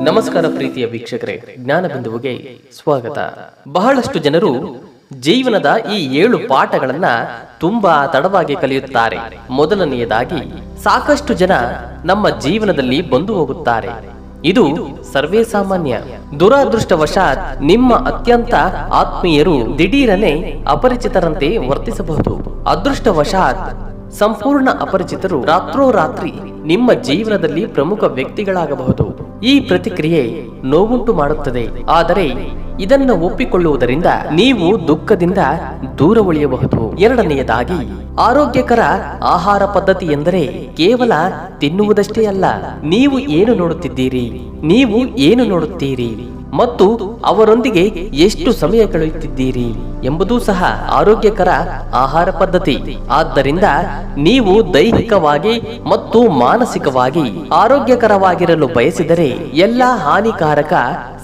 ನಮಸ್ಕಾರ ಪ್ರೀತಿಯ ವೀಕ್ಷಕರೇ ಜ್ಞಾನ ಬಿಂದುವಿಗೆ ಸ್ವಾಗತ. ಬಹಳಷ್ಟು ಜನರು ಜೀವನದ ಈ ಏಳು ಪಾಠಗಳನ್ನ ತುಂಬಾ ತಡವಾಗಿ ಕಲಿಯುತ್ತಾರೆ. ಮೊದಲನೆಯದಾಗಿ, ಸಾಕಷ್ಟು ಜನ ನಮ್ಮ ಜೀವನದಲ್ಲಿ ಬಂದು ಹೋಗುತ್ತಾರೆ. ಇದು ಸರ್ವೇ ಸಾಮಾನ್ಯ. ದುರಾದೃಷ್ಟವಶಾತ್ ನಿಮ್ಮ ಅತ್ಯಂತ ಆತ್ಮೀಯರು ದಿಢೀರನೆ ಅಪರಿಚಿತರಂತೆ ವರ್ತಿಸಬಹುದು. ಅದೃಷ್ಟವಶಾತ್ ಸಂಪೂರ್ಣ ಅಪರಿಚಿತರು ರಾತ್ರೋರಾತ್ರಿ ನಿಮ್ಮ ಜೀವನದಲ್ಲಿ ಪ್ರಮುಖ ವ್ಯಕ್ತಿಗಳಾಗಬಹುದು. ಈ ಪ್ರತಿಕ್ರಿಯೆ ನೋವುಂಟು ಮಾಡುತ್ತದೆ. ಆದರೆ ಇದನ್ನು ಒಪ್ಪಿಕೊಳ್ಳುವುದರಿಂದ ನೀವು ದುಃಖದಿಂದ ದೂರ ಉಳಿಯಬಹುದು. ಎರಡನೆಯದಾಗಿ, ಆರೋಗ್ಯಕರ ಆಹಾರ ಪದ್ಧತಿ ಎಂದರೆ ಕೇವಲ ತಿನ್ನುವುದಷ್ಟೇ ಅಲ್ಲ, ನೀವು ಏನು ನೋಡುತ್ತಿದ್ದೀರಿ? ನೀವು ಏನು ನೋಡುತ್ತೀರಿ? ಮತ್ತು ಅವರೊಂದಿಗೆ ಎಷ್ಟು ಸಮಯ ಕಳೆಯುತ್ತಿದ್ದೀರಿ ಎಂಬುದೂ ಸಹ ಆರೋಗ್ಯಕರ ಆಹಾರ ಪದ್ಧತಿ. ಆದ್ದರಿಂದ ನೀವು ದೈಹಿಕವಾಗಿ ಮತ್ತು ಮಾನಸಿಕವಾಗಿ ಆರೋಗ್ಯಕರವಾಗಿರಲು ಬಯಸಿದರೆ ಎಲ್ಲಾ ಹಾನಿಕಾರಕ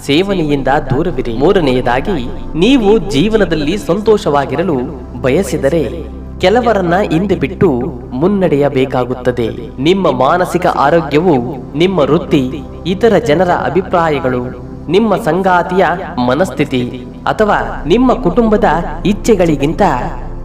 ಸೇವನೆಯಿಂದ ದೂರವಿರಿ. ಮೂರನೆಯದಾಗಿ, ನೀವು ಜೀವನದಲ್ಲಿ ಸಂತೋಷವಾಗಿರಲು ಬಯಸಿದರೆ ಕೆಲವರನ್ನ ಹಿಂದೆ ಬಿಟ್ಟು ಮುನ್ನಡೆಯಬೇಕಾಗುತ್ತದೆ. ನಿಮ್ಮ ಮಾನಸಿಕ ಆರೋಗ್ಯವು, ನಿಮ್ಮ ವೃತ್ತಿ, ಇತರ ಜನರ ಅಭಿಪ್ರಾಯಗಳು ನಿಮ್ಮ ಸಂಗಾತಿಯ ಮನಸ್ಥಿತಿ ಅಥವಾ ನಿಮ್ಮ ಕುಟುಂಬದ ಇಚ್ಛೆಗಳಿಗಿಂತ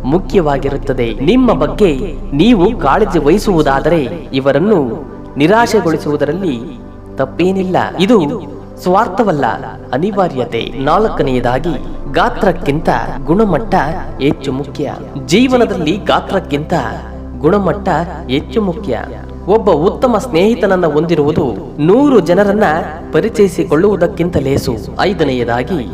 ಮುಖ್ಯವಾಗಿರುತ್ತದೆ. ನಿಮ್ಮ ಬಗ್ಗೆ ನೀವು ಕಾಳಜಿ ವಹಿಸುವುದಾದರೆ ಇವರನ್ನು ನಿರಾಶೆಗೊಳಿಸುವುದರಲ್ಲಿ ತಪ್ಪೇನಿಲ್ಲ. ಇದು ಸ್ವಾರ್ಥವಲ್ಲ, ಅನಿವಾರ್ಯತೆ. ನಾಲ್ಕನೆಯದಾಗಿ, ಗಾತ್ರಕ್ಕಿಂತ ಗುಣಮಟ್ಟ ಹೆಚ್ಚು ಮುಖ್ಯ. ಜೀವನದಲ್ಲಿ ಗಾತ್ರಕ್ಕಿಂತ ಗುಣಮಟ್ಟ ಹೆಚ್ಚು ಮುಖ್ಯ. ಒಬ್ಬ ಉತ್ತಮ ಸ್ನೇಹಿತನನ್ನ ಹೊಂದಿರುವುದು ನೂರು ಜನರನ್ನ ಪರಿಚಯಿಸಿಕೊಳ್ಳುವುದಕ್ಕಿಂತ ಲೇಸು. ಐದನೆಯದಾಗಿ,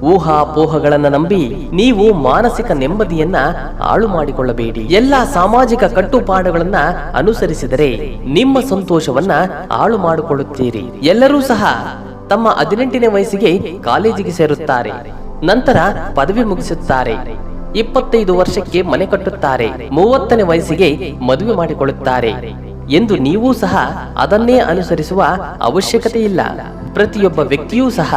ಊಹಾಪೋಹಗಳನ್ನ ನಂಬಿ ನೀವು ಮಾನಸಿಕ ನೆಮ್ಮದಿಯನ್ನ ಹಾಳು ಮಾಡಿಕೊಳ್ಳಬೇಡಿ. ಎಲ್ಲಾ ಸಾಮಾಜಿಕ ಕಟ್ಟುಪಾಡುಗಳನ್ನ ಅನುಸರಿಸಿದರೆ ನಿಮ್ಮ ಸಂತೋಷವನ್ನ ಹಾಳು ಮಾಡಿಕೊಳ್ಳುತ್ತೀರಿ. ಎಲ್ಲರೂ ಸಹ ತಮ್ಮ ಹದಿನೆಂಟನೇ ವಯಸ್ಸಿಗೆ ಕಾಲೇಜಿಗೆ ಸೇರುತ್ತಾರೆ. ನಂತರ ಪದವಿ ಮುಗಿಸುತ್ತಾರೆ. ಇಪ್ಪತ್ತೈದು ವರ್ಷಕ್ಕೆ ಮನೆ ಕಟ್ಟುತ್ತಾರೆ. ಮೂವತ್ತನೇ ವಯಸ್ಸಿಗೆ ಮದುವೆ ಮಾಡಿಕೊಳ್ಳುತ್ತಾರೆ. ಎಂದು ನೀವು ಸಹ ಅದನ್ನೇ ಅನುಸರಿಸುವ ಅವಶ್ಯಕತೆ ಇಲ್ಲ ಪ್ರತಿಯೊಬ್ಬ ವ್ಯಕ್ತಿಯೂ ಸಹ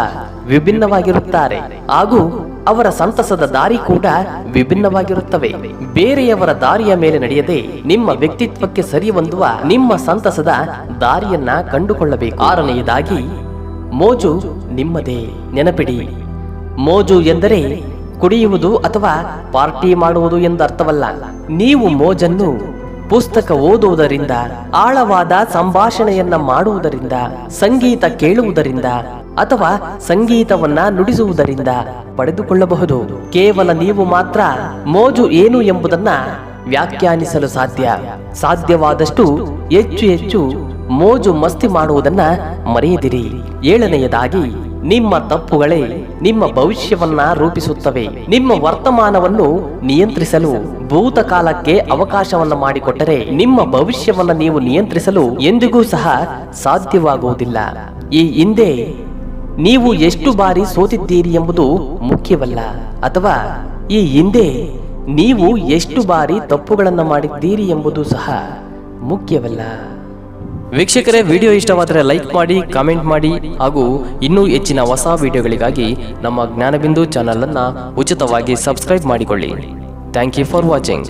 ವಿಭಿನ್ನವಾಗಿರುತ್ತಾರೆ. ಹಾಗೂ ಅವರ ಸಂತಸದ ದಾರಿ ಕೂಡ ವಿಭಿನ್ನವಾಗಿರುತ್ತವೆ. ಬೇರೆಯವರ ದಾರಿಯ ಮೇಲೆ ನಡೆಯದೆ ನಿಮ್ಮ ವ್ಯಕ್ತಿತ್ವಕ್ಕೆ ಸರಿ ಹೊಂದುವ ನಿಮ್ಮ ಸಂತಸದ ದಾರಿಯನ್ನ ಕಂಡುಕೊಳ್ಳಬೇಕು. ಆರನೆಯದಾಗಿ, ಮೋಜು ನಿಮ್ಮದೇ. ನೆನಪಿಡಿ. ಮೋಜು ಎಂದರೆ ಕುಡಿಯುವುದು ಅಥವಾ ಪಾರ್ಟಿ ಮಾಡುವುದು ಎಂದರ್ಥವಲ್ಲ. ನೀವು ಮೋಜನ್ನು ಪುಸ್ತಕ ಓದುವುದರಿಂದ, ಆಳವಾದ ಸಂಭಾಷಣೆಯನ್ನ ಮಾಡುವುದರಿಂದ, ಸಂಗೀತ ಕೇಳುವುದರಿಂದ ಅಥವಾ ಸಂಗೀತವನ್ನ ನುಡಿಸುವುದರಿಂದ ಪಡೆದುಕೊಳ್ಳಬಹುದು. ಕೇವಲ ನೀವು ಮಾತ್ರ ಮೋಜು ಏನು ಎಂಬುದನ್ನ ವ್ಯಾಖ್ಯಾನಿಸಲು ಸಾಧ್ಯ. ಸಾಧ್ಯವಾದಷ್ಟು ಹೆಚ್ಚು ಹೆಚ್ಚು ಮೋಜು ಮಸ್ತಿ ಮಾಡುವುದನ್ನ ಮರೆಯದಿರಿ. ಏಳನೆಯದಾಗಿ, ನಿಮ್ಮ ತಪ್ಪುಗಳೇ ನಿಮ್ಮ ಭವಿಷ್ಯವನ್ನ ರೂಪಿಸುತ್ತವೆ. ನಿಮ್ಮ ವರ್ತಮಾನವನ್ನು ನಿಯಂತ್ರಿಸಲು, ಭೂತಕಾಲಕ್ಕೆ ಅವಕಾಶವನ್ನ ಮಾಡಿಕೊಟ್ಟರೆ ನಿಮ್ಮ ಭವಿಷ್ಯವನ್ನ ನೀವು ನಿಯಂತ್ರಿಸಲು ಎಂದಿಗೂ ಸಹ ಸಾಧ್ಯವಾಗುವುದಿಲ್ಲ. ಈ ಹಿಂದೆ ನೀವು ಎಷ್ಟು ಬಾರಿ ಸೋತಿದ್ದೀರಿ ಎಂಬುದು ಮುಖ್ಯವಲ್ಲ. ಅಥವಾ ಈ ಹಿಂದೆ ನೀವು ಎಷ್ಟು ಬಾರಿ ತಪ್ಪುಗಳನ್ನು ಮಾಡಿದ್ದೀರಿ ಎಂಬುದು ಸಹ ಮುಖ್ಯವಲ್ಲ. ವೀಕ್ಷಕರೇ, ವಿಡಿಯೋ ಇಷ್ಟವಾದರೆ ಲೈಕ್ ಮಾಡಿ, ಕಾಮೆಂಟ್ ಮಾಡಿ ಹಾಗೂ ಇನ್ನೂ ಹೆಚ್ಚಿನ ಹೊಸ ವಿಡಿಯೋಗಳಿಗಾಗಿ ನಮ್ಮ ಜ್ಞಾನಬಿಂದು ಚಾನಲನ್ನು ಉಚಿತವಾಗಿ ಸಬ್ಸ್ಕ್ರೈಬ್ ಮಾಡಿಕೊಳ್ಳಿ. Thank you for watching.